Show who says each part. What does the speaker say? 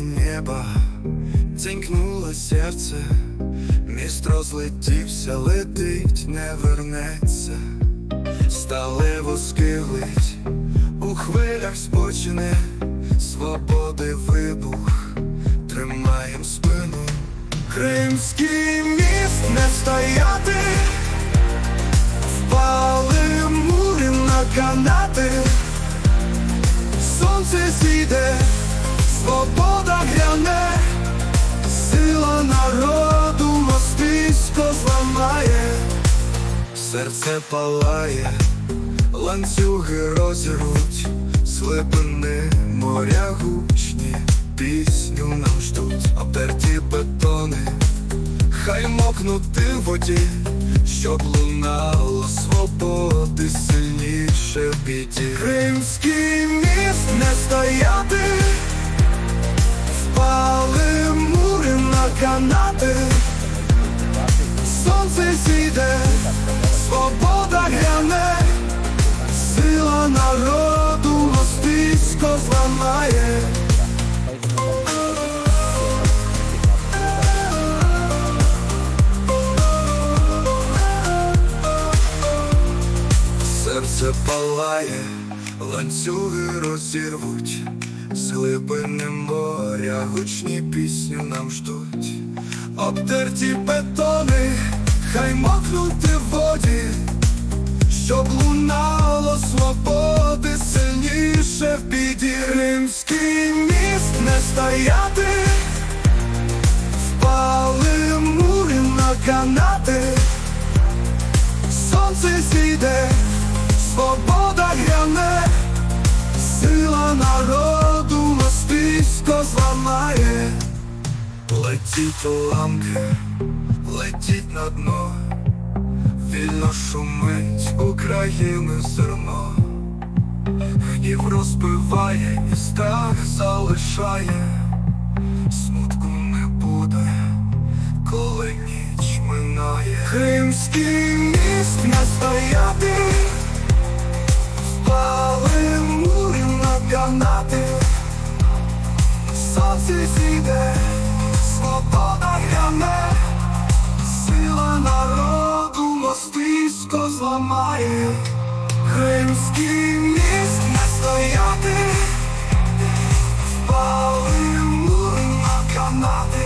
Speaker 1: неба, дзенькнуло серце, міст розлетівся, летить, не вернеться, сталево скиглить, у хвилях спочине, свободи вибух, тримаєм спину. Кримський міст не стояти, впали мури на канати, сонце зійде, свобода гряне, сила народу мостисько зламає, серце палає, ланцюги розірвуть, з глибини моря гучні, пісню нам ждуть, обтерті бетони, хай мокнути в воді, щоб лунало свободи народу мостисько зламає. Серце палає, ланцюги розірвуть, з глибини моря гучні пісню нам ждуть, обтерті бетони, хай мокнути в воді, щоб в біді. Римський міст не стояти, впали мури на канати. Сонце зійде, свобода гряне, сила народу мостисько зламає, летіть уламки, летіть на дно, вільно шумить України зерно, гнів розбиває і страх залишає, смутку не буде коли ніч минає. Кримський міст не стояти, впали мури на канати, сонце зійде, свобода гряне, сила народу мостисько зламає, Кримський. my